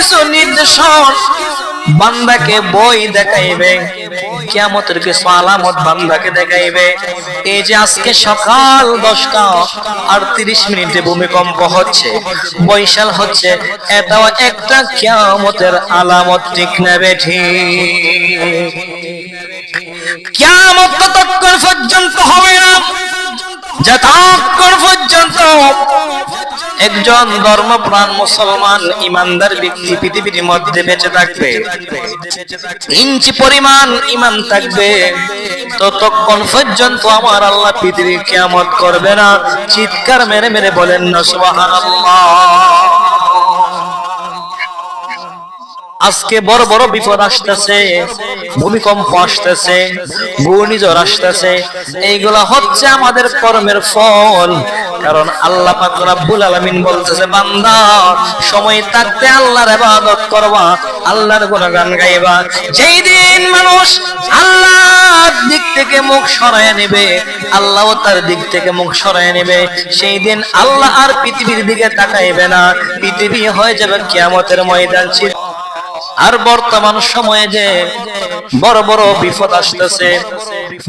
কিছু নির্দেশন বান্দাকে বই দেখাইবে, কিয়ামতের কিছু আলামত বান্দাকে দেখাইবে। এই যে আজকে সকাল দশটা আর তিরিশ মিনিটে ভূমিকম্প হচ্ছে বৈশাল হচ্ছে, এটাও একটা কিয়ামতের আলামত, ঠিক নেবে ঠিক? কিয়ামত ততক্ষণ পর্যন্ত হবে না, যতক্ষণ পর্যন্ত একজন ধর্মপ্রাণ মুসলমান ইমানদার ব্যক্তি পৃথিবীর মধ্যে বেঁচে থাকবে। ইঞ্চি পরিমাণ ইমান থাকবে। ততক্ষণ পর্যন্ত আমার আল্লাহ পৃথিবীর কেয়ামত করবে না। চিৎকার মেরে মেরে বলেন না, সুবহানাল্লাহ। আজকে বড় বড় বিপদ আসতেছে, ভূমিকম্প আসতেছে, ঘূর্ণিঝড় আসতেছে। এইগুলা হচ্ছে আমাদের কর্মের ফল। কারণ আল্লাহ রব্বুল আলামিন বলতেছে, বান্দা, সময় থাকতে আল্লাহর ইবাদত করবা, আল্লাহর গুণগান গাইবা। যেই দিন মানুষ আল্লাহর দিক থেকে মুখ সরায় নেবে আল্লাহ তার দিক থেকে মুখ সরায় নেবে, সেই দিন আল্লাহ আর পৃথিবীর দিকে তাকাইবে না। পৃথিবী হয়ে যাবে কিয়ামতের ময়দান ছিল। আর বর্তমান সময়ে যে বড় বড় বিপদ আসতেছে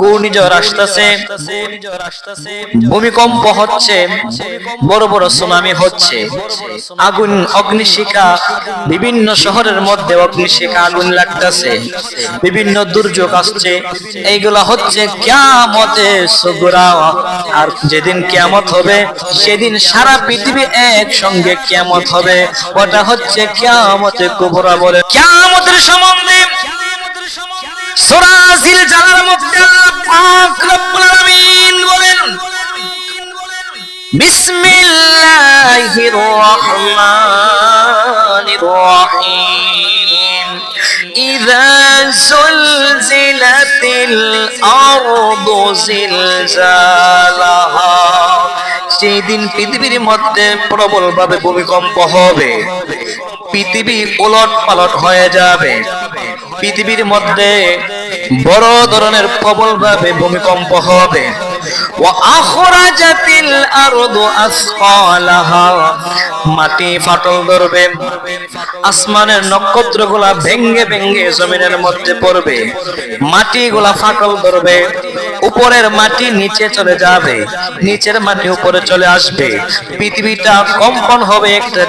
ঘূর্ণিঝড় আসতেছে, ভূমিকম্প হচ্ছে, বড় বড় সুনামি হচ্ছে, আগুন, অগ্নিশিখা, বিভিন্ন শহরের মধ্যে অগ্নিশিখা আগুন লাগতেছে, বিভিন্ন দুর্যোগ আসছে, এইগুলা হচ্ছে কিয়ামতে সুগরা আর যেদিন কিয়ামত হবে, সেদিন সারা পৃথিবী একসঙ্গে কিয়ামত হবে। ওটা হচ্ছে কিয়ামতে কুবরা বলে। কিয়ামতের সম্বন্ধে সূরা জিলজালার মধ্যে আল্লাহ পাক রব্বুল আলামিন বলেন, বিসমিল্লাহির রহমানির রহিম। ইযা জুলজিলাতিল আরদু জিলজালাহা। সেই দিন পৃথিবীর মধ্যে প্রবল ভাবে ভূমিকম্প হবে। পৃথিবী উলট পালট হয়ে যাবে। পৃথিবীর মধ্যে বড় ধরনের প্রবল ভাবে ভূমিকম্প হবে। আখরাজাতিল আরদু আসফালাহা। মাটি ফাটল ধরবে, আসমানের নক্ষত্রগুলা ভেঙ্গে ভেঙ্গে জমিনের মধ্যে পড়বে, মাটিগুলা ফাটল ধরবে, উপরের মাটি নিচে চলে যাবে, নিচের মাটি উপরে চলে আসবে। পৃথিবীটা কম্পন হবে একটা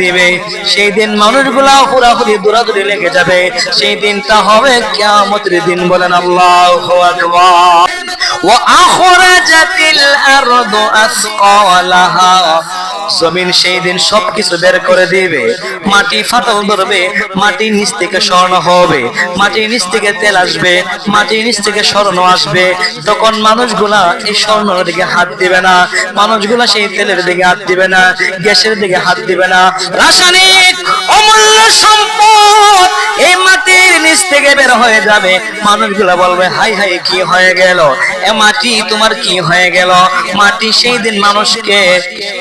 দিবে, সেই দিন মানুষগুলা হুড়াহুড়ি দৌড়াদৌড়ি লেগে যাবে, সেই দিনটা হবে কেমন দিন বলেন আল্লাহ ও আখর আখরাজাতিল আরদু আসকালাহা। জমিন সেই দিন সবকিছু বের করে দিবে। মাটি ফাটল ধরবে মাটির নিচ থেকে স্বর্ণ হবে মাটির নিচ থেকে তেল আসবে মাটির নিচ থেকে স্বর্ণ আসবে। তখন মানুষগুলা এই স্বর্ণের দিকে হাত দিবে না, মানুষগুলা সেই তেলের দিকে হাত দিবে না, গ্যাসের দিকে হাত দিবে না। রাসায়নিক অমূল্য সম্পদ এই মাটির নিচ থেকে বের হয়ে যাবে। মানুষগুলা বলবে, হাই হাই, কি হয়ে গেল? এ মাটি তোমার কি হয়ে গেল? মাটি সেই দিন মানুষকে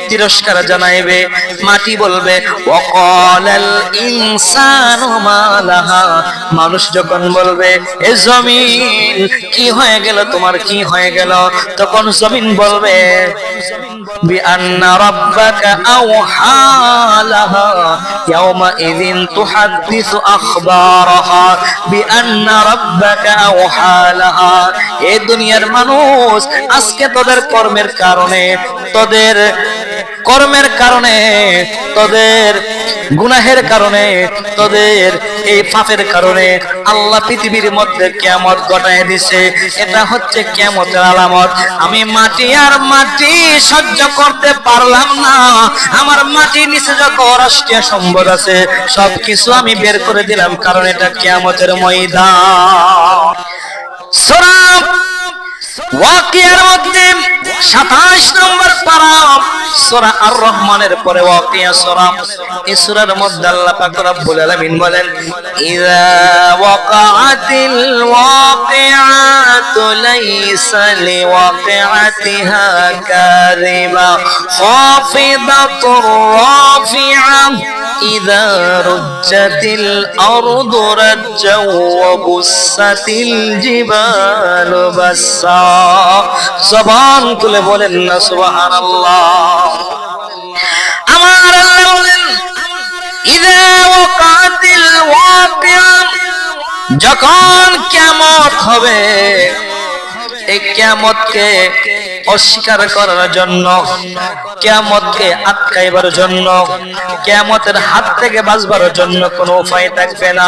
তিরস্কার জানাইবে। মাটি বলবে, ওয়াকালাল ইনসানু মালাহা। মানুষ যখন বলবে, এ জমিন, কি হয়ে গেল? তোমার কি হয়ে গেল? তখন জমিন বলবে বিআন্না لها يومئذ تحدث أخبارها بأن ربك أوحى لها এই দুনিয়ার মানুষ আজকে তোদের কর্মের কারণে তোদের কর্মের কারণে, তোদের গুনাহের কারণে, তোদের এই পাপের কারণে আল্লাহ পৃথিবীর মধ্যে কেমত ঘটায় দিছে। এটা হচ্ছে কেমতের আলামত। আমি মাটি আর মাটি সহ্য করতে পারলাম না। আমার মাটির নিচে যত রাষ্ট্রীয় সম্পদ আছে, সবকিছু আমি বের করে দিলাম, কারণ এটা কেমতের ময়দান। সরাব ওয়াকিয়ার মধ্যে সাতাশ নম্বর পারা সূরা আর রহমানের পরে ওয়াকিয়া সূরা এই সূরার মধ্যে আল্লাহ পাক রব্বুল আলামিন বলেন ইযা ওয়াকাআতিল ওয়াকিআতু লাইসা লিওয়াকিআতিহা কাযিবা খাফিদাতুর রাফিআ إذا رجت الأرض رجا وبست الجبال بسا জবান তুলে বলেন না যখন কেমত হবে এই কিয়ামতকে অস্বীকার করার জন্য, কিয়ামতকে আটকাইবার জন্য, কিয়ামতের হাত থেকে বাঁচবার জন্য কোনো উপায় থাকবে না।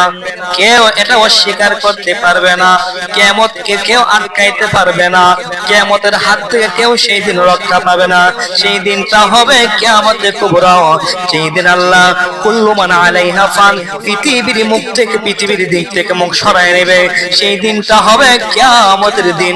কেউ এটা অস্বীকার করতে পারবে না, কিয়ামতকে কেউ আটকাইতে পারবে না, কিয়ামতের হাত থেকে কেউ সেই দিন রক্ষা পাবে না। সেই দিনটা হবে কিয়ামতের কুবরা। সেই দিন আল্লাহ কুল্লু মান আলাইহা ফান পৃথিবীর মুখ থেকে পৃথিবীর দিক থেকে মুখ সরায় নেবে। সেই দিনটা হবে কিয়ামতের দিন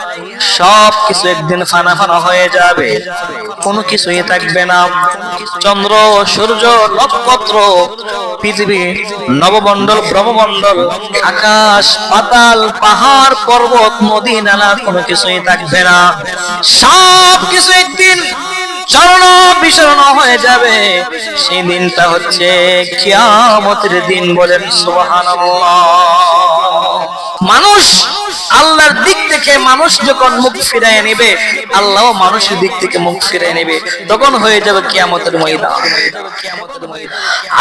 সব কিছু একদিন ফানা ফানা হয়ে যাবে। কোনো কিছুই থাকবে না। চন্দ্র, সূর্য, নক্ষত্র, পৃথিবী, নবমণ্ডল, ব্রহ্মমণ্ডল, আকাশ, পাতাল, পাহাড়, পর্বত, নদী, নালা, কোনো কিছুই থাকবে না। সব কিছু একদিন চরণ, বিচরণ হয়ে যাবে। সেই দিনটা হচ্ছে কিয়ামতের দিন বলেন সুবহানাল্লাহ। মানুষ আল্লাহর দিক থেকে মানুষ যখন মুখ ফিরায় নেবে, আল্লাহ মানুষের দিক থেকে মুখ ফিরায় নেবে, তখন হয়ে যাবে কিয়ামতের ময়দান।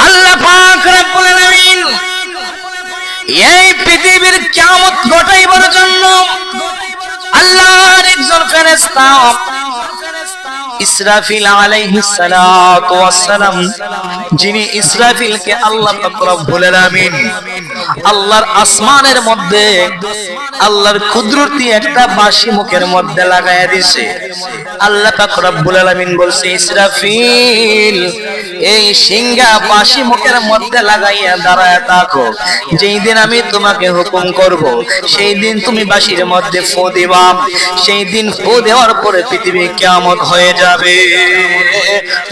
আল্লাহ পাক রব্বুল আলামিন এই পৃথিবীর কিয়ামত ঘটাইবার জন্য আল্লাহর একজন ফেরেশতা ইসরাফিল আলাইহিস সালাতু ওয়াস সালাম, যিনি ইসরাফিলকে আল্লাহ পাক রব্বুল আলামিন আল্লাহর আসমানের মধ্যে, আল্লাহর কুদরতি একটা বাঁশি মুখের মধ্যে লাগায়া দিছে। আল্লাহ পাক রব্বুল আলামিন বলছে, ইসরাফিল, এই সিংহা বাঁশি মুখের মধ্যে লাগাইয়া দাঁড়ায় থাকো। যেই দিন আমি তোমাকে হুকুম করব, সেই দিন তুমি বাঁশির মধ্যে ফু দিবা। সেই দিন ফু দেওয়ার পরে পৃথিবী কিয়ামত হয়ে যাবে।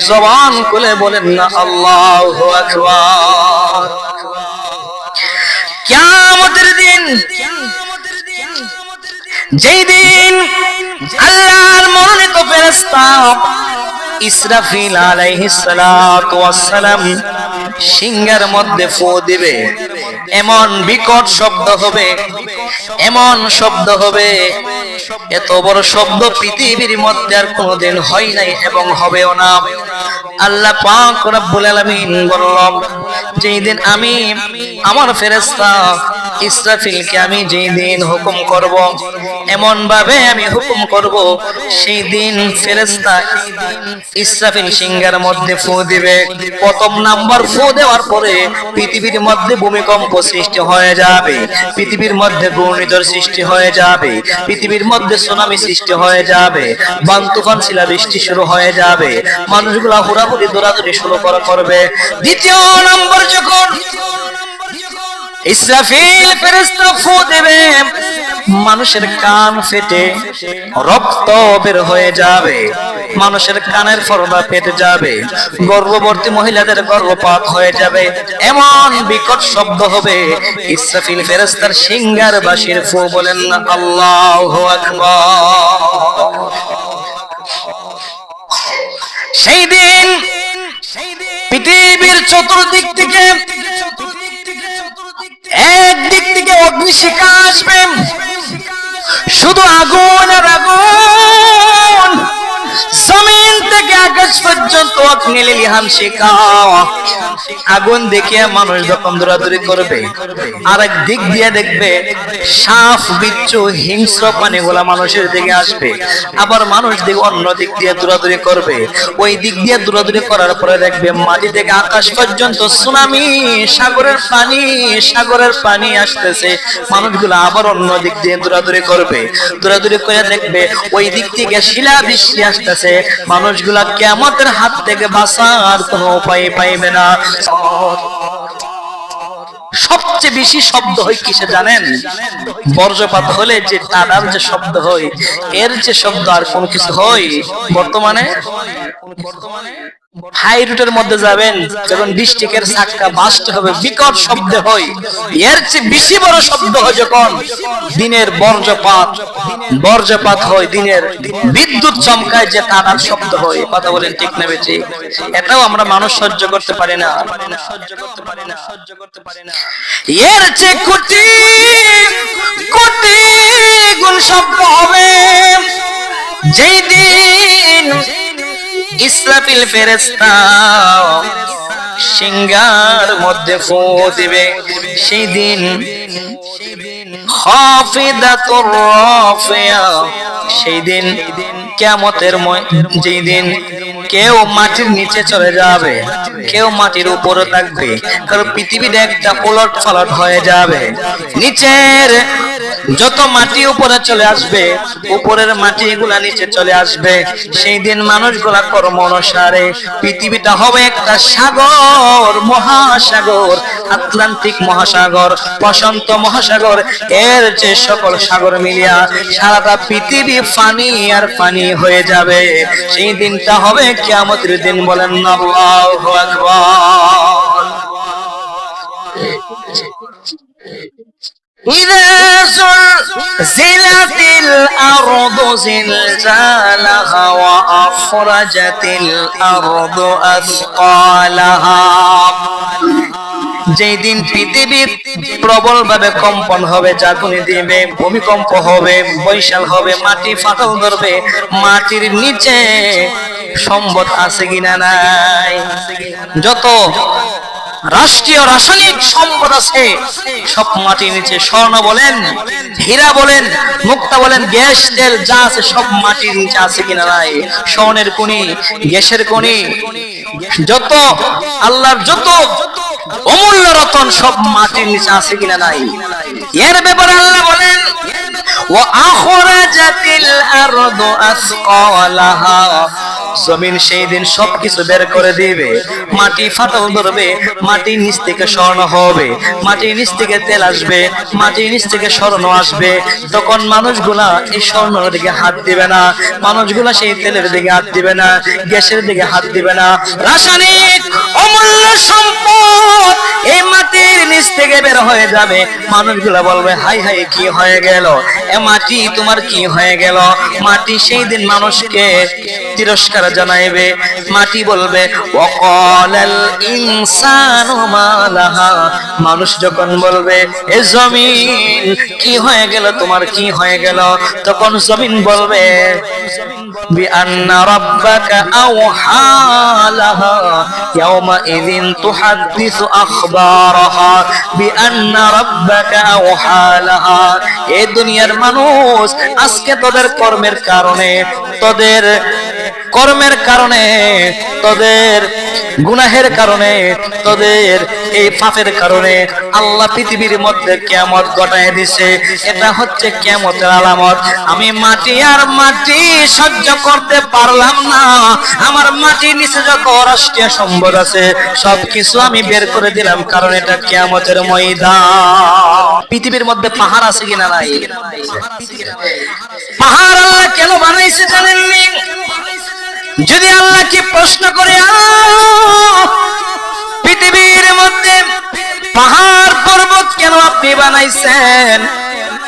জবান খুলে বলেন না, আল্লাহু আকবার। কিয়ামতের দিন, যেই দিন আল্লাহর মনোনীত ফেরেশতা ইসরাফিল আলাইহিস সালাতু ওয়াস সিংহের মধ্যে ফু দিবে। এমন বিকট শব্দ হবে, এমন শব্দ হবে এত বড় শব্দ পৃথিবীর মধ্যে আর কোনোদিন হয় নাই এবং হবেও না। আল্লাহ পাক রব্বুল আলামিন বললাম যেই দিন আমি, আমার ফেরেশতা ইসরাফিলকে আমি যেই দিন হুকুম করব এমন ভাবে আমি হুকুম করব সেই দিন ফেরেশতা ইসরাফিল সিংহের মধ্যে ফু দিবে। প্রথম নাম্বার ফু দেওয়ার পরে পৃথিবীর মধ্যে ভূমিকম্প সৃষ্টি হয়ে যাবে, পৃথিবীর মধ্যে ঘূর্ণিঝড় সৃষ্টি হয়ে যাবে, পৃথিবীর মধ্যে সুনামি সৃষ্টি হয়ে যাবে, বান তুফান শিলাবৃষ্টি শুরু হয়ে যাবে, মানুষগুলা হুড়াহুড়ি দৌড়াদৌড়ি শুরু করা, করবে। দ্বিতীয় নম্বর যখন ইসরাফিল ফেরেশতা ফু দেবে। মানুষের কান ফেটে, রক্ত বের হয়ে যাবে। মানুষের কানের পর্দা ফেটে যাবে। গর্ভবর্তী মহিলাদের গর্ভপাত হয়ে যাবে। এমন বিকট শব্দ হবে। ইসরাফিল ফেরেস্তার সিঙ্গার বাসির ফু বলেন না আল্লাহু সেই দিন পৃথিবীর চতুর্দিক থেকে একদিক থেকে অগ্নিশিখা আসবে শুধু আগুন আর আগুন। আগুন দেখিয়ে মানুষ যখন দৌড়াদৌড়ি করবে আর এক দিক দিয়ে দেখবে সাপ বিচ্ছু, হিংস্র প্রাণীগুলা মানুষের দিকে আসবে। আবার মানুষ দিকে অন্য দিক দিয়ে দৌড়াদৌড়ি করবে। ওই দিক দিয়ে দৌড়াদৌড়ি করার পরে দেখবে মাটি থেকে আকাশ পর্যন্ত সুনামি, সাগরের পানি সাগরের পানি আসতেছে। মানুষগুলো আবার অন্য দিক দিয়ে দৌড়াদৌড়ি করবে। দৌড়াদৌড়ি করে দেখবে ওই দিক থেকে শিলা বৃষ্টি আসতেছে। মানুষগুলা কেমতের হাত থেকে বাঁচার কোনো উপায় পাইবে না। সবচেয়ে বেশি শব্দ হয় কিসে জানেন? বর্জপাত হলে যে টানার যে শব্দ হয়, এর যে শব্দ আর কোন কিছু হয় বর্তমানে বর্তমানে? হাই রুটের মধ্যে যাবেন, যখন ডিস্ট্রিক্টের চাক্কা বাস্ট হবে, বিকট শব্দ হয়। এর চেয়ে বেশি বড় শব্দ হয় যখন দিনের বর্জ্যপাত বর্জ্যপাত হয় দিনের বিদ্যুৎ চমকায় যে টানার শব্দ হয়। কথা বলেন ঠিক না বেশি এটাও আমরা মানুষ সহ্য করতে পারি না সহ্য করতে পারি না সহ্য করতে পারি না। এর চেয়ে কোটি কোটি গুণ শব্দ হবে। যেই দিন ইসরাফিল ফেরেস্তা সিঙ্গার মধ্যে ফু দিবে। দিন তো রাফিয়া সেই দিন কিয়ামতের ময়- যেই কেউ মাটির নিচে চলে যাবে, কেউ মাটির উপরে থাকবে, কারণ পৃথিবীটা একটা পালট হয়ে যাবে। নিচের যত মাটি উপরে চলে আসবে, উপরের মাটি নিচে চলে আসবে। সেই দিন মানুষগুলা কর্ম অনুসারে পৃথিবীটা হবে একটা সাগর, মহাসাগর, আটলান্টিক মহাসাগর প্রশান্ত মহাসাগর, এর যে সকল সাগর মিলিয়া সারাটা পৃথিবী পানি আর পানি হয়ে যাবে সেই দিনটা হবে কিয়ামতের দিন বলেন আল্লাহু আকবার إذا زلزلت الأرض زلزالها وأخرجت الأرض أثقالها যেই দিন পৃথিবী প্রবল ভাবে কম্পন হবে জাগুনি দিবে, ভূমিকম্প হবে বৈশাল হবে, মাটি ফাটল ধরবে, মাটির নিচে সম্পদ আছে কিনা নাই? যত রাষ্ট্রীয় রাসায়নিক সম্পদ আছে, সব মাটির নিচে। স্বর্ণ বলেন, হীরা বলেন, মুক্তা বলেন, গ্যাস, তেল যা আছে সব মাটির নিচে আছে কিনা নাই? স্বর্ণের কোনি গ্যাসের কোনি যত আল্লাহর যত অমূল্য রতন সব মাটির নিচে আছে কিনা নাই? এর ব্যাপারে আল্লাহ বলেন জমিন সেই দিন বের করে দিবে, মাটি ফাটল ধরবে মাটির নিচ থেকে স্বর্ণ হবে মাটির নিচ থেকে তেল আসবে মাটির নিচ থেকে স্বর্ণ আসবে। তখন মানুষগুলা এই স্বর্ণের দিকে হাত দিবে না, মানুষগুলা সেই তেলের দিকে হাত দিবে না, গ্যাসের দিকে হাত দিবে না। রাসায়নিক অমূল্য সম্পদ এই মাটির নিচ থেকে বের হয়ে যাবে। মানুষগুলো বলবে, হাই হাই, কি হয়ে গেল? এ মাটি তোমার কি হয়ে গেল? মাটি সেই দিন মানুষকে তিরস্কার জানাইবে। মাটি বলবে অকলেল ইনসানু মালাহা মানুষ যখন বলবে, এ জমিন কি হয়ে গেল? তোমার কি হয়ে গেল? তখন জমিন বলবে, বি আন্না রাব্বাকা আওহালাহা ইয়াউম يومئذ تحدث أخبارها بأن ربك أوحى لها এই দুনিয়ার মানুষ আজকে তোদের কর্মের কারণে তোদের কর্মের কারণে তোদের গুনাহের কারণে তোদের এই পাপের কারণে আল্লাহ পৃথিবীর মধ্যে কেমত ঘটায় দিছে এটা হচ্ছে কেমতের আলামত আমি মাটি আর মাটি সহ্য করতে পারলাম না আমার মাটির নিচে যত রাষ্ট্রীয় সম্পদ আছে সবকিছু আমি বের করে দিলাম, কারণ এটা কেমতের ময়দান। পৃথিবীর মধ্যে পাহাড় আছে কিনা নাই? পাহাড় আল্লাহ কেন বানাইছে জানেননি যদি আল্লাহকে প্রশ্ন করে পৃথিবীর মধ্যে পাহাড় পর্বত কেন আপনি বানাইছেন?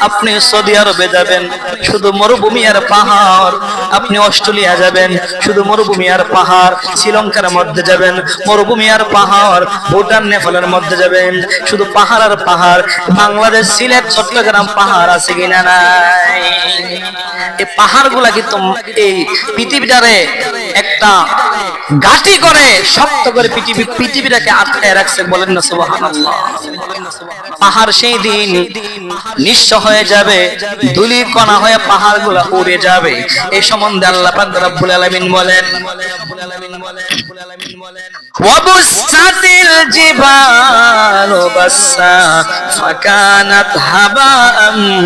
আপনি সৌদি আরবে যাবেন, শুধু মরুভূমি আর পাহাড়। আপনি অস্ট্রেলিয়া যাবেন, শুধু মরুভূমি আর পাহাড়। শ্রীলঙ্কার মধ্যে যাবেন, মরুভূমি আর পাহাড়। ভুটান, নেপালের মধ্যে যাবেন, শুধু পাহাড় আর পাহাড়। বাংলাদেশ, সিলেট, চট্টগ্রাম পাহাড় আছে কিনা নাই? এই পাহাড়গুলা কিন্তু এই পৃথিবীটারে একটা গাটি করে শক্ত করে পৃথিবী, পৃথিবীটাকে আটকায় রাখছে বলেন না সুবহানাল্লাহ। পাহাড় সেই দিন নিঃস্ব হয়ে যাবে দুলি কণা হয়ে পাহাড়গুলা উড়ে যাবে। এই সম্বন্ধে আল্লাহ পাক বলেন وبست الجبال بسا فكانت هباء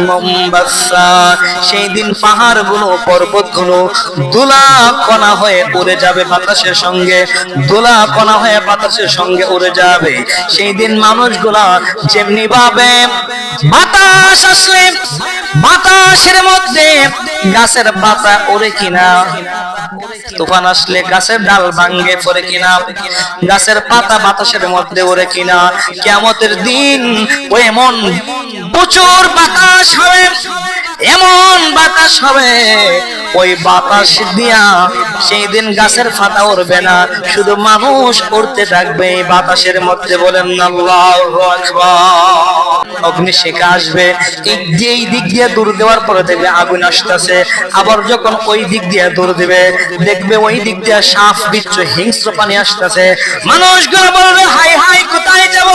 منبثا সেই দিন পাহাড় গুলো পর্বত গুলো দোলা কণা হয়ে উড়ে যাবে বাতাসের সঙ্গে দোলা কণা হয়ে বাতাসের সঙ্গে উড়ে যাবে সেই দিন মানুষগুলা যেমনি ভাবে বাতাস আসলে বাতাসের মধ্যে গাছের পাতা ওরে কিনা তুফান আসলে গাছের ডাল ভাঙ্গে পড়ে কিনা গাছের পাতা বাতাসের মধ্যে ওরে কিনা কেমতের দিন ও এমন প্রচুর বাতাস হবে। এমন বাতাস হবে, ওই বাতাস দিয়া সেই দিন গাছের পাতা উড়বে না। শুধু মানুষ উড়তে থাকবে বাতাসের মধ্যে বলেন অগ্নিশিখা আসবে, এই যে এই দিক দিয়ে দূর দেওয়ার পরে দেখবে আগুন আসতেছে। আবার যখন ওই দিক দিয়ে দূর দিবে, দেখবে ওই দিক দিয়ে সাপ বিচ্ছু হিংস্র পানি আসতেছে। মানুষগুলো বলবে হাই হাই কোথায় যাব?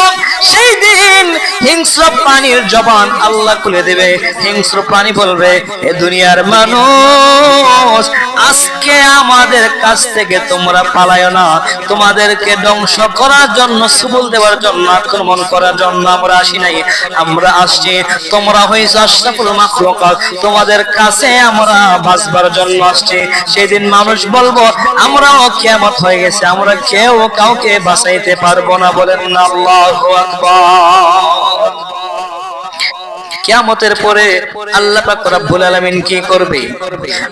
সেই দিন হিংস্র পানির জবান আল্লাহ খুলে দেবে। হিংস্র প্রাণী বলবে, এ দুনিয়ার মানুষ, আজকে আমাদের কাছ থেকে তোমরা পালায় না। তোমাদেরকে ধ্বংস করার জন্য, সুবল দেওয়ার জন্য, আক্রমণ করার জন্য আমরা আসি নাই। আমরা আসছি, তোমরা হয়েছে আশরাফুল মাখলুকাত। তোমাদের কাছে আমরা বাঁচবার জন্য আসছি। সেদিন মানুষ বলব, আমরাও কিয়ামত হয়ে গেছে, আমরা কেউ কাউকে বাঁচাইতে পারব না। বলেন আল্লাহু আকবার। oh কিয়ামতের পরে আল্লাহ পাক রব্বুল আলামিন কি করবে?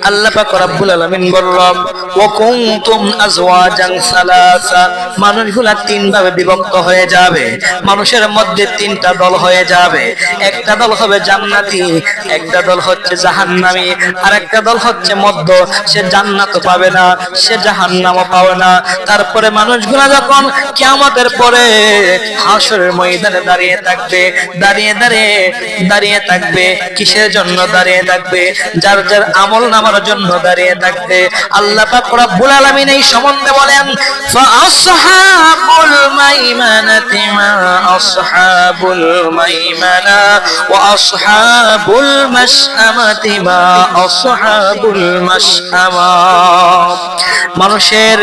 আল্লাহ পাক রব্বুল আলামিন বলল, ওয়া কুনতুম আজওয়াজান সালাসা। মানুষগুলা তিন ভাবে বিভক্ত হয়ে যাবে। মানুষের মধ্যে তিনটা দল হয়ে যাবে। একটা দল হবে জান্নাতি, একটা দল হচ্ছে জাহান্নামী। আর একটা দল হচ্ছে মধ্য সে জান্নাত পাবে না, সে জাহান্নামও পাবে না। তারপরে মানুষগুলা যখন কিয়ামতের পরে হাসরের ময়দানে দাঁড়িয়ে থাকবে, দাঁড়িয়ে দাঁড়িয়ে দাঁড়িয়ে থাকবে? কিসের জন্য দাঁড়িয়ে থাকবে? যার যার আমল নামার জন্য দাঁড়িয়ে থাকবে। আল্লাহ পাক রব্বুল আলামিন এই সম্বন্ধে বলেন মানুষের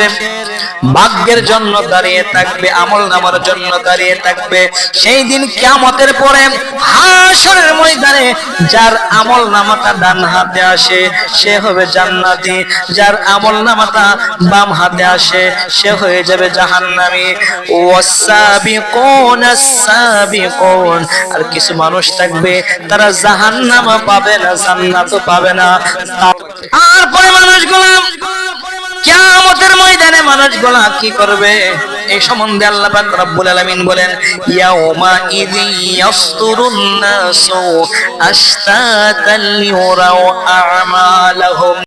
ভাগ্যের জন্য দাঁড়িয়ে থাকবে, আমল নামার জন্য দাঁড়িয়ে থাকবে। সেই দিন কিয়ামতের পরে হাসরের ময়দানে যার আমল নামাটা ডান হাতে আসে, সে হবে জান্নাতি। যার আমল নামাটা বাম হাতে আসে, সে হয়ে যাবে জাহান্নামী। ওয়াসাবিকুন আস-সাবিকুন আর কিছু মানুষ থাকবে, তারা জাহান্নামা পাবে না, জান্নাতও পাবে না। তারপরে মানুষগুলো কিয়ামতের ময়দানে মানুষগুলা কি করবে? এই সম্বন্ধে আল্লাহ পাক রব্বুল আলামিন বলেন, ইয়াউমা ইযি ইয়াসতুরুন নাসু আশতাতাল ইউরাউ আমালাহুম।